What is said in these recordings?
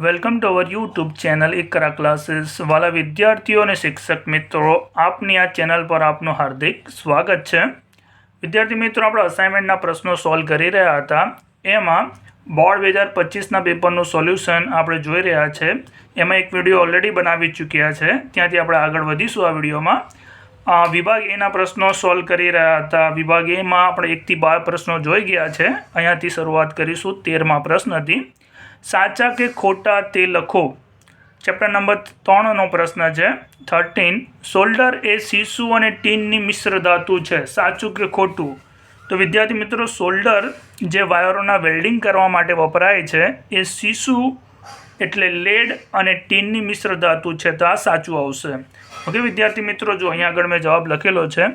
Welcome to our YouTube channel Ekra classes વાલા વિદ્યાર્થીઓ અને શિક્ષક મિત્રો આપની આ ચેનલ પર આપનું હાર્દિક સ્વાગત છે વિદ્યાર્થી મિત્રો આપણે અસાઇનમેન્ટના પ્રશ્નો સોલ્વ કરી રહ્યા હતા એમાં બોર્ડ બે હજાર પચીસના પેપરનું સોલ્યુશન આપણે જોઈ રહ્યા છે એમાં એક વીડિયો ઓલરેડી બનાવી ચૂક્યા છે ત્યાંથી આપણે આગળ વધીશું આ વિડીયોમાં વિભાગ એના પ્રશ્નો સોલ્વ કરી રહ્યા હતા વિભાગ એમાં આપણે એકથી બાર પ્રશ્નો જોઈ ગયા છે અહીંયાથી શરૂઆત કરીશું, તેરમા પ્રશ્નથી સાચા કે ખોટા તે લખો? ચેપ્ટર નંબર ત્રણનો પ્રશ્ન છે. થર્ટીન સોલ્ડર એ શીશુ અને ટીનની મિશ્ર ધાતુ છે. સાચું કે ખોટું? તો વિદ્યાર્થી મિત્રો સોલ્ડર જે વાયરોના વેલ્ડિંગ કરવા માટે વપરાય છે, એ શીશુ એટલે લેડ અને ટીનની મિશ્ર ધાતુ છે. તો આ સાચું આવશે. ઓકે વિદ્યાર્થી મિત્રો, જો અહીંયા આગળ મેં જવાબ લખેલો છે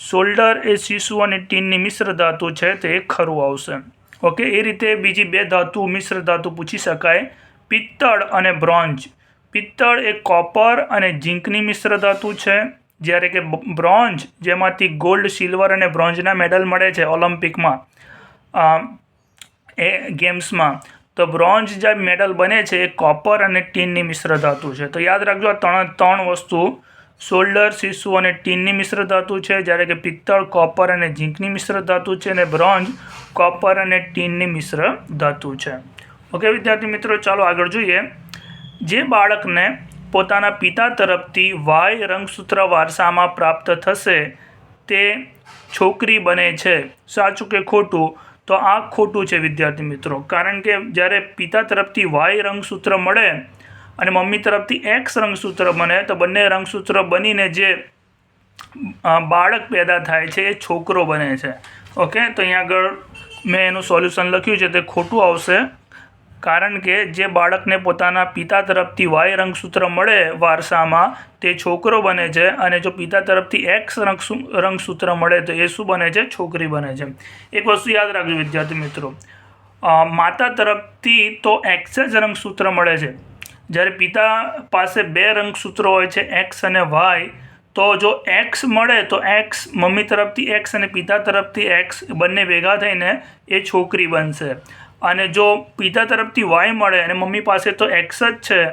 શોલ્ડર એ શીશુ અને ટીનની મિશ્ર ધાતુ છે, તે ખરું આવશે. ઓકે, એ રીતે બીજી બે ધાતુ, મિશ્ર ધાતુ પૂછી શકાય. પિત્તળ અને બ્રોન્ઝ પિત્તળ એ કોપર અને ઝીંકની મિશ્ર ધાતુ છે. જ્યારે કે બ્રોન્ઝ જેમાંથી ગોલ્ડ, સિલ્વર અને બ્રોન્ઝના મેડલ મળે છે ઓલિમ્પિકમાં એ ગેમ્સમાં. તો બ્રોન્ઝ જે મેડલ બને છે એ કોપર અને ટીનની મિશ્ર ધાતુ છે. તો યાદ રાખજો ત્રણ ત્રણ વસ્તુ, શોલ્ડર, શિશુ અને ટીનની મિશ્ર ધાતુ છે. જ્યારે કે પિત્તળ, કોપર અને ઝીંકની મિશ્ર ધાતુ છે. અને બ્રોન્ઝ કોપર અને ટીનની મિશ્ર ધાતુ છે. ઓકે વિદ્યાર્થી મિત્રો, ચાલો આગળ જોઈએ. જે બાળકને પોતાના પિતા તરફથી વાય રંગસૂત્ર વારસામાં પ્રાપ્ત થશે, તે છોકરી બને છે. સાચું કે ખોટું? તો આ ખોટું છે વિદ્યાર્થી મિત્રો. કારણ કે જ્યારે પિતા તરફથી વાય રંગસૂત્ર મળે અને મમ્મી તરફથી એક્સ રંગસૂત્ર બને, તો બંને રંગસૂત્ર બનીને જે બાળક પેદા થાય છે, એ છોકરો બને છે. ઓકે તો અહીંયા આગળ મેં એનું સોલ્યુશન લખ્યું છે તે ખોટું આવશે. કારણ કે જે બાળકને પોતાના પિતા તરફથી વાય રંગસૂત્ર મળે વારસામાં, તે છોકરો બને છે અને જો પિતા તરફથી એક્સ રંગસૂ, રંગસૂત્ર મળે તો એ શું બને છે? છોકરી બને છે. એક વસ્તુ યાદ રાખજો વિદ્યાર્થી મિત્રો. માતા તરફથી તો એક્સ જ રંગસૂત્ર મળે છે. જ્યારે પિતા પાસે બે રંગસૂત્રો હોય છે, એક્સ અને વાય તો જો એક્સ મળે તો એક્સ મમ્મી તરફથી એક્સ અને પિતા તરફથી એક્સ બંને ભેગા થઈને એ છોકરી બનશે. અને જો પિતા તરફથી વાય મળે અને મમ્મી પાસે તો એક્સ જ છે,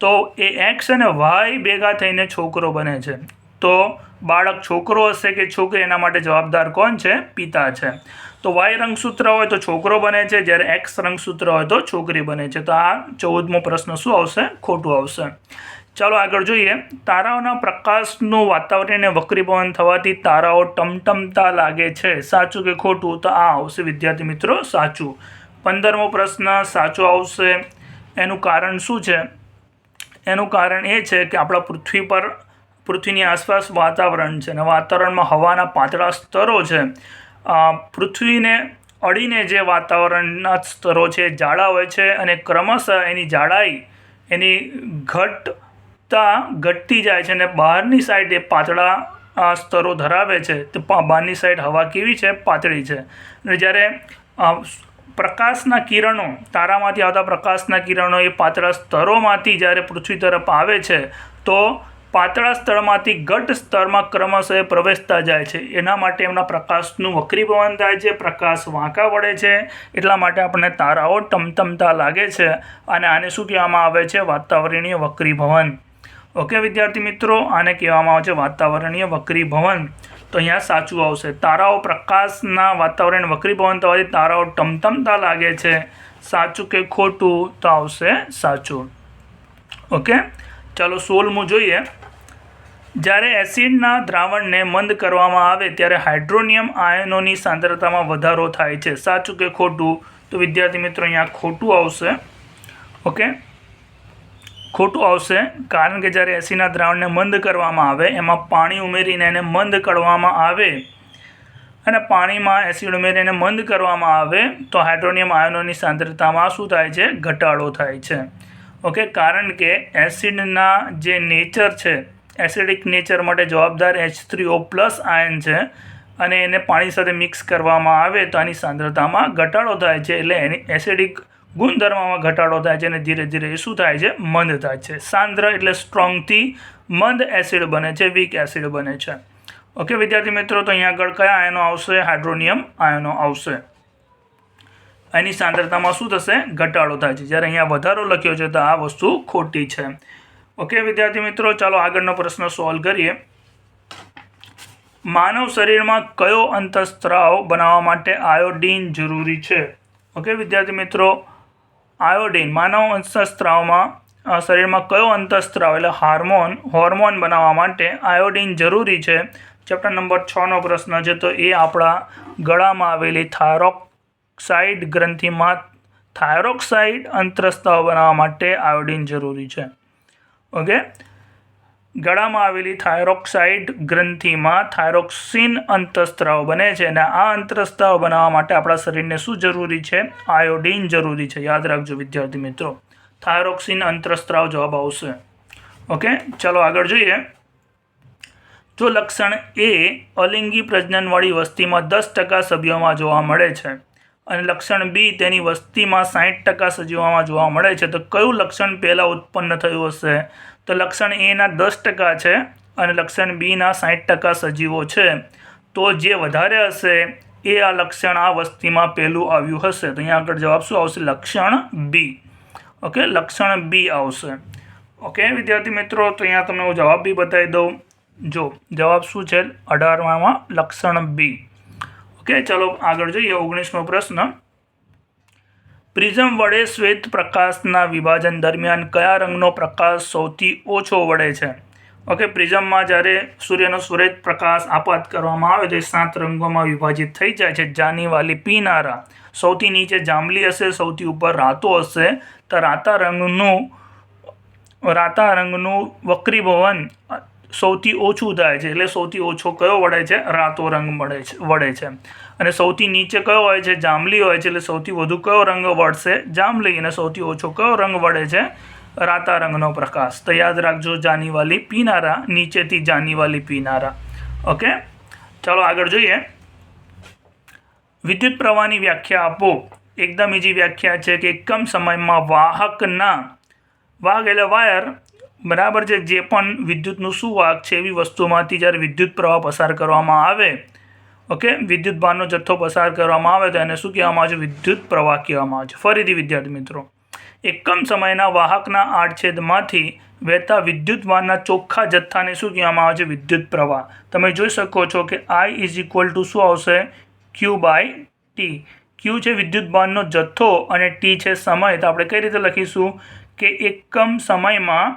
તો એ એક્સ અને વાય ભેગા થઈને છોકરો બને છે. તો બાળક છોકરો હશે કે છોકરી, એના માટે જવાબદાર કોણ છે? પિતા છે. તો વાય રંગસૂત્ર હોય તો છોકરો બને છે, જ્યારે એક્સ રંગસૂત્ર હોય તો છોકરી બને છે. તો આ ચૌદમો પ્રશ્ન શું આવશે? ખોટું આવશે. ચાલો આગળ જોઈએ. તારાઓના પ્રકાશનું વાતાવરણને વક્રીભવન થવાથી તારાઓ ટમટમતા લાગે છે. સાચું કે ખોટું? તો આ આવશે, વિદ્યાર્થી મિત્રો, સાચું. પંદરમો પ્રશ્ન, સાચો આવશે. એનું કારણ શું છે? એનું કારણ એ છે કે આપણા પૃથ્વી પર, પૃથ્વીની આસપાસ વાતાવરણ છે અને વાતાવરણમાં હવાના પાતળા સ્તરો છે. પૃથ્વીને અડીને જે વાતાવરણના સ્તરો છે જાડા હોય છે અને ક્રમશઃ એની જાડાઈ, એની ઘટતા ઘટતી જાય છે અને બહારની સાઈડ એ પાતળા સ્તરો ધરાવે છે, તો બહારની સાઈડ હવા કેવી છે? પાતળી છે. અને જ્યારે પ્રકાશના કિરણો, તારામાંથી આવતા પ્રકાશના કિરણો એ પાતળા સ્તરોમાંથી જ્યારે પૃથ્વી તરફ આવે છે, તો પાતળા સ્તરમાંથી ઘટ સ્તરમાં ક્રમશઃ પ્રવેશતા જાય છે. એના માટે એમના પ્રકાશનું વક્રીભવન થાય છે, પ્રકાશ વાંકા વળે છે, એટલા માટે આપણને તારાઓ ટમટમતા લાગે છે અને આને શું કહેવામાં આવે છે? વાતાવરણીય વક્રીભવન ઓકે, વિદ્યાર્થી મિત્રો, આને કહેવામાં આવે છે વાતાવરણીય વક્રીભવન. તો અહીંયા સાચું આવશે. તારાઓ પ્રકાશના વાતાવરણ વક્રીભવન થવાથી તારાઓ ટમટમતા લાગે છે. સાચું કે ખોટું? તો આવશે સાચું. ઓકે, ચાલો સોલમું જોઈએ. જ્યારે એસિડના દ્રાવણને મંદ કરવામાં આવે, ત્યારે હાઇડ્રોનિયમ આયનોની સાંદ્રતામાં વધારો થાય છે. સાચું કે ખોટું? તો વિદ્યાર્થી મિત્રો, અહીંયા ખોટું આવશે. ઓકે ખોટું આવશે, કારણ કે જ્યારે એસિડના દ્રાવણને મંદ કરવામાં આવે, એમાં પાણી ઉમેરીને એને મંદ કરવામાં આવે, અને પાણીમાં એસિડ ઉમેરીને મંદ કરવામાં આવે, તો હાઇડ્રોનિયમ આયનોની સાંદ્રતામાં શું થાય છે? ઘટાડો થાય છે. ઓકે, કારણ કે એસિડના જે નેચર છે, એસિડિક નેચર માટે જવાબદાર H three O plus ion છે, અને એને પાણી સાથે મિક્સ કરવામાં આવે, તો આની સાંદ્રતામાં ઘટાડો થાય છે, એટલે એની એસિડિક ગુણધર્મમાં ઘટાડો થાય છે અને ધીરે ધીરે એ શું થાય છે? મંદ થાય છે. સાંદ્ર એટલે સ્ટ્રોંગથી મંદ એસિડ બને છે વીક એસિડ બને છે. ઓકે વિદ્યાર્થી મિત્રો, તો અહીંયા આગળ કયા આયનો આવશે? હાઇડ્રોનિયમ આયનો આવશે. એની સાંદ્રતામાં શું થશે? ઘટાડો થાય છે. જ્યારે અહીંયા વધારો લખ્યો છે, તો આ વસ્તુ ખોટી છે. ઓકે વિદ્યાર્થી મિત્રો, ચાલો આગળનો પ્રશ્ન સોલ્વ કરીએ. માનવ શરીરમાં કયો અંતઃસ્ત્રાવ બનાવવા માટે આયોડીન જરૂરી છે? ઓકે વિદ્યાર્થી મિત્રો આયોડીન, માનવ અંતઃસ્ત્રાવમાં શરીરમાં કયો અંતઃસ્ત્રાવ એટલે હાર્મોન, હોર્મોન બનાવવા માટે આયોડિન જરૂરી છે? ચેપ્ટર નંબર છનો પ્રશ્ન છે, તો એ આપણા ગળામાં આવેલી થાયરોક્સાઇડ ગ્રંથિમાં થાયરોક્સાઇડ અંતઃસ્ત્રાવ બનાવવા માટે આયોડિન જરૂરી છે. ઓકે? ગળામાં આવેલી થાઇરોક્સાઇડ ગ્રંથિમાં થાઇરોક્સિન અંતઃસ્ત્રાવ બને છે અને આ અંતઃસ્ત્રાવ બનાવવા માટે આપણા શરીરને શું જરૂરી છે? આયોડીન જરૂરી છે. યાદ રાખજો વિદ્યાર્થી મિત્રો. થાયરોક્સિન અંતઃસ્ત્રાવ જવાબ આવશે. ઓકે? ચાલો આગળ જોઈએ. જો લક્ષણ એ અલિંગી પ્રજનનવાળી વસ્તીમાં દસ ટકા સભ્યોમાં જોવા મળે છે અને લક્ષણ બી તેની વસ્તીમાં સાહીઠ ટકા સજીવોમાં જોવા મળે છે, તો કયું લક્ષણ પહેલાં ઉત્પન્ન થયું હશે? તો લક્ષણ એના દસ ટકા છે અને લક્ષણ બીના સાઠ ટકા સજીવો છે. તો જે વધારે હશે, એ આ લક્ષણ આ વસ્તીમાં પહેલું આવ્યું હશે. તો અહીંયા આગળ જવાબ શું આવશે? લક્ષણ બી ઓકે, લક્ષણ બી આવશે. ઓકે, વિદ્યાર્થી મિત્રો, તો અહીંયા તમને હું જવાબ બી બતાવી દઉં. જો, જવાબ શું છે? અઢારમાં લક્ષણ બી ઓકે, ચાલો આગળ જોઈએ ઓગણીસમો પ્રશ્ન. પ્રિઝમ વડે શ્વેત પ્રકાશના વિભાજન દરમિયાન કયા રંગનો પ્રકાશ સૌથી ઓછો વળે છે? ઓકે પ્રિઝમમાં જ્યારે સૂર્યનો સૂર્ય પ્રકાશ આપાત કરવામાં આવે તો એ સાત રંગોમાં વિભાજિત થઈ જાય છે. જાનીવાલી પીનારા સૌથી નીચે જાંબલી હશે, સૌથી ઉપર રાતો હશે. તો રાતા રંગનું રાતા રંગનું વક્રીભવન સૌથી ઓછું થાય છે. એટલે સૌથી ઓછો કયો વળે છે? રાતો રંગ મળે છે, વળે છે. અને સૌથી નીચે કયો હોય છે? જાંબલી હોય છે. એટલે સૌથી વધુ કયો રંગ વળશે? જાંબલી. અને સૌથી ઓછો કયો રંગ વળે છે? રાતા રંગનો પ્રકાશ. તો યાદ રાખજો જાનીવાલી પીનારા, નીચેથી જાનીવાલી પીનારા. ઓકે? ચાલો આગળ જોઈએ. વિદ્યુત પ્રવાહની વ્યાખ્યા આપો. એકદમ ઈજી વ્યાખ્યા છે કે એકમ સમયમાં વાહકના વાહક એટલે વાયર બરાબર છે, જે પણ વિદ્યુતનું સુવાહક છે એવી વસ્તુમાંથી જ્યારે વિદ્યુત પ્રવાહ પસાર કરવામાં આવે, ઓકે, વિદ્યુત ભારનો જથ્થો પસાર કરવામાં આવે, તો એને શું કહેવામાં આવે છે? વિદ્યુત પ્રવાહ કહેવામાં આવે છે. ફરીથી વિદ્યાર્થી મિત્રો, એકમ સમયના વાહકના આડછેદમાંથી વહેતા વિદ્યુત વાહનના ચોખ્ખા જથ્થાને શું કહેવામાં આવે છે? વિદ્યુત પ્રવાહ. તમે જોઈ શકો છો કે આઈ ઇઝ ઇક્વલ ટુ શું આવશે? ક્યુ બાય ટી ક્યુ છે વિદ્યુત ભારનો જથ્થો અને ટી છે સમય. તો આપણે કઈ રીતે લખીશું? કે એકમ સમયમાં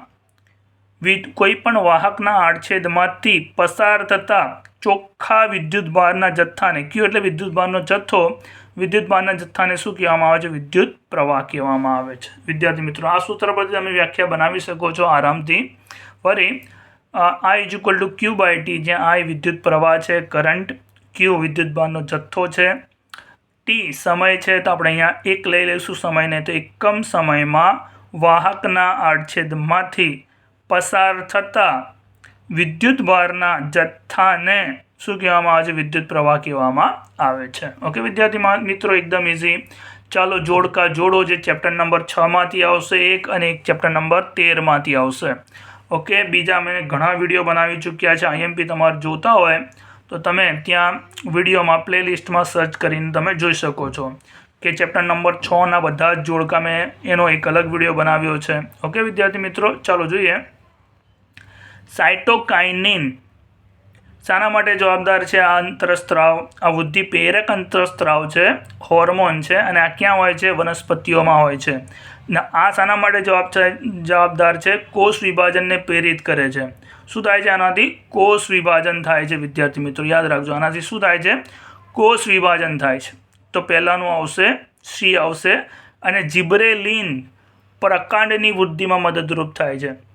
વિદ કોઈ પણ વાહકના આડછેદમાંથી પસાર થતા ચોખ્ખા વિદ્યુતભારના જથ્થાને ક્યુ એટલે વિદ્યુતભારનો જથ્થો? વિદ્યુતભારના જથ્થાને શું કહેવામાં આવે છે? વિદ્યુત પ્રવાહ કહેવામાં આવે છે. વિદ્યાર્થી મિત્રો, આ સૂત્ર પરથી તમે વ્યાખ્યા બનાવી શકો છો આરામથી. ફરી I is equal to Q by T જ્યાં આઈ વિદ્યુત પ્રવાહ છે, કરંટ ક્યુ વિદ્યુતભારનો જથ્થો છે. ટી સમય છે, તો આપણે અહીંયા એક લઈ લઈશું સમયને, તો એકમ સમયમાં વાહકના આડછેદમાંથી પસાર થતા વિદ્યુત ભારના જથ્થાને શું કહેવામાં આવે છે? વિદ્યુત પ્રવાહ કહેવામાં આવે છે. ઓકે વિદ્યાર્થી મિત્રો, એકદમ ઇઝી ચાલો જોડકા જોડો જે ચેપ્ટર નંબર છમાંથી આવશે એક અને એક ચેપ્ટર નંબર તેરમાંથી આવશે. ઓકે બીજા મેં ઘણા વીડિયો બનાવી ચૂક્યા છે. આઈએમપી તમારે જોતા હોય તો તમે ત્યાં વિડીયોમાં પ્લેલિસ્ટમાં સર્ચ કરીને તમે જોઈ શકો છો કે ચેપ્ટર નંબર છના બધા જ જોડકા મેં એનો એક અલગ વીડિયો બનાવ્યો છે. ઓકે વિદ્યાર્થી મિત્રો, ચાલો જોઈએ. સાઇટોકાઇનિન શાના માટે જવાબદાર છે આ અંતરસ્ત્રાવ. આ વૃદ્ધિ પ્રેરક અંતરસ્ત્રાવ છે હોર્મોન છે અને આ ક્યાં હોય છે? વનસ્પતિઓમાં હોય છે. ને આ શાના માટે જવાબ છે, જવાબદાર છે, કોષ વિભાજનને પ્રેરિત કરે છે. શું થાય છે આનાથી? કોષ વિભાજન થાય છે, વિદ્યાર્થી મિત્રો, યાદ રાખજો. આનાથી શું થાય છે? કોષ વિભાજન થાય છે. તો પહેલાંનું આવશે, સી આવશે અને જીબ્રેલિન પ્રકાંડની વૃદ્ધિમાં મદદરૂપ થાય છે.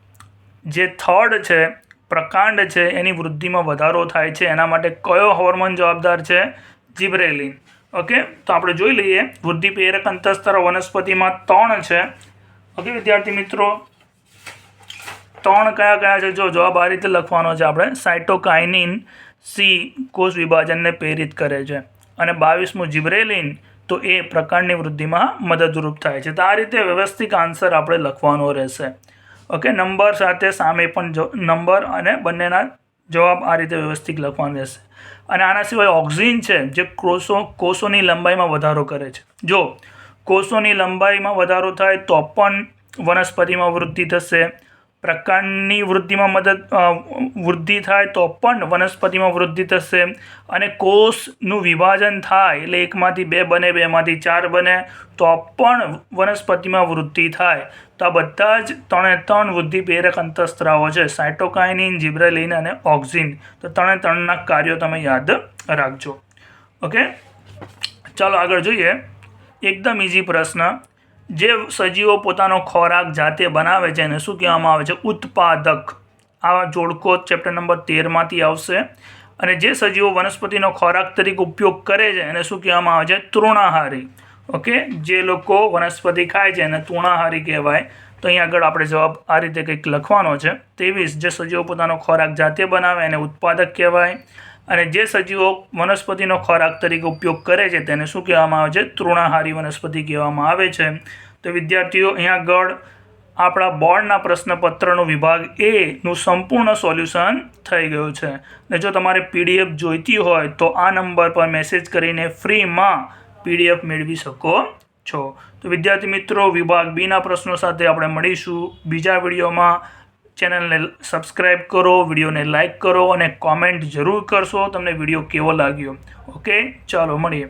જે થર્ડ છે, પ્રકાંડ છે, એની વૃદ્ધિમાં વધારો થાય છે. એના માટે કયો હોર્મોન જવાબદાર છે? જીબ્રેલિન. ઓકે? તો આપણે જોઈ લઈએ, વૃદ્ધિ પ્રેરક અંતસ્તર વનસ્પતિમાં ત્રણ છે. ઓકે, વિદ્યાર્થી મિત્રો? ત્રણ કયા કયા છે? જો જવાબ આ રીતે લખવાનો છે, આપણે સાઇટોકાઇનિન સી કોષ વિભાજનને પ્રેરિત કરે છે. અને બાવીસમું, જીબ્રેલિન તો એ પ્રકારની વૃદ્ધિમાં મદદરૂપ થાય છે. તો આ રીતે વ્યવસ્થિત આન્સર આપણે લખવાનો રહેશે. ઓકે નંબર સાથે સામે પણ નંબર અને બંનેના જવાબ આ રીતે વ્યવસ્થિત લખવાનો રહેશે. અને આના સિવાય ઓક્સિજન છે, જે કોષો, કોષોની લંબાઈમાં વધારો કરે છે. જો કોષોની લંબાઈમાં વધારો થાય તો પણ વનસ્પતિમાં વૃદ્ધિ થશે પ્રકાંડની વૃદ્ધિમાં મદદ વૃદ્ધિ થાય તો પણ વનસ્પતિમાં વૃદ્ધિ થશે અને કોષનું વિભાજન થાય, એટલે એકમાંથી બે બને, બેમાંથી ચાર બને, તો પણ વનસ્પતિમાં વૃદ્ધિ થાય. તો આ બધા જ ત્રણે ત્રણ વૃદ્ધિ પ્રેરક અંતઃસ્ત્રાવો છે સાયટોકાઇનિન જીબ્રેલિન અને ઓક્સિન તો ત્રણે ત્રણના કાર્યો તમે યાદ રાખજો. ઓકે? ચાલો આગળ જોઈએ. એકદમ ઇઝી પ્રશ્ન. જે સજીવો પોતાનો ખોરાક જાતે બનાવે છે એને શું કહેવામાં આવે છે? ઉત્પાદક. આ જોડકો ચેપ્ટર નંબર તેરમાંથી આવશે. અને જે સજીવો વનસ્પતિનો ખોરાક તરીકે ઉપયોગ કરે છે એને શું કહેવામાં આવે છે? તૃણાહારી. ઓકે? જે લોકો વનસ્પતિ ખાય છે એને તૃણાહારી કહેવાય. તો અહીં આગળ આપણે જવાબ આ રીતે કંઈક લખવાનો છે. ત્રેવીસ જે સજીવો પોતાનો ખોરાક જાતે બનાવે એને ઉત્પાદક કહેવાય. અને જે સજીવો વનસ્પતિનો ખોરાક તરીકે ઉપયોગ કરે છે તેને શું કહેવામાં આવે છે? તૃણાહારી વનસ્પતિ કહેવામાં આવે છે. તો વિદ્યાર્થીઓ, અહીંયા આગળ આપણા બોર્ડના પ્રશ્નપત્રનો વિભાગ એ નું સંપૂર્ણ સોલ્યુશન થઈ ગયું છે. ને જો તમારે પીડીએફ જોઈતી હોય તો આ નંબર પર મેસેજ કરીને ફ્રીમાં પીડીએફ મેળવી શકો છો. તો વિદ્યાર્થી મિત્રો, વિભાગ બીના પ્રશ્નો સાથે આપણે મળીશું. બીજા વિડીયોમાં ચેનલને સબસ્ક્રાઈબ કરો, વિડીયોને લાઈક કરો અને કોમેન્ટ જરૂર કરશો, તમને વીડિયો કેવો લાગ્યો? ઓકે, ચાલો મળીએ.